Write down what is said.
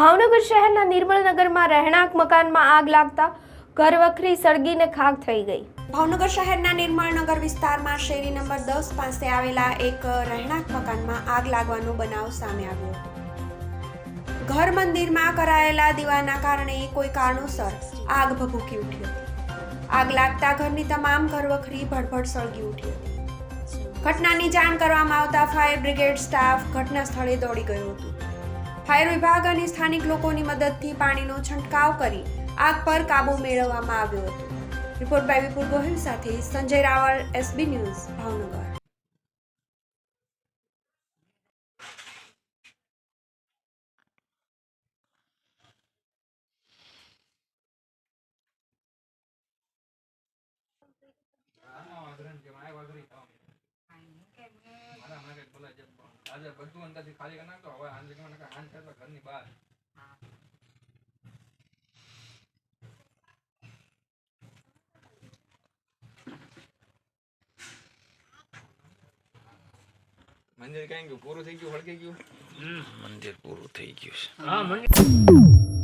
ભાવનગર શહેરના નિર્મળનગરમાં રહેણાંક મકાનમાં આગ લાગતા ઘરવખરી સળગીને ખાક થઈ ગઈ. ભાવનગર શહેરના નિર્મળનગર વિસ્તારમાં શેરી નંબર દસ પાસે આવેલા એક રહેણાંક મકાનમાં આગ લાગવાનો બનાવ સામે આવ્યો. ઘર મંદિરમાં કરાયેલા દીવાના કારણે કોઈ કારણોસર આગ ભભૂકી ઉઠી હતી. આગ લાગતા ઘરની તમામ ઘરવખરી ભડભડ સળગી ઉઠી હતી. ઘટનાની જાણ કરવામાં આવતા ફાયર બ્રિગેડ સ્ટાફ ઘટના સ્થળે દોડી ગયો હતો. ફાયર વિભાગ અને સ્થાનિક લોકોની મદદથી પાણીનો છંટકાવ કરી આગ પર કાબુ મેળવવામાં આવ્યો હતો. રિપોર્ટ બાય વિપુલ ગોહિલ સાથે સંજય રાવળ એસબી ન્યૂઝ ભાવનગર. આજે બધું અંદરથી ખાલી કરી નાખતો હવે આંતરિકમાં નાખે હાંજ કરતો ઘરની બહાર. મંદિર કઈ ગયું? પૂરું થઈ ગયું? હળકી ગયું? મંદિર પૂરું થઈ ગયું છે.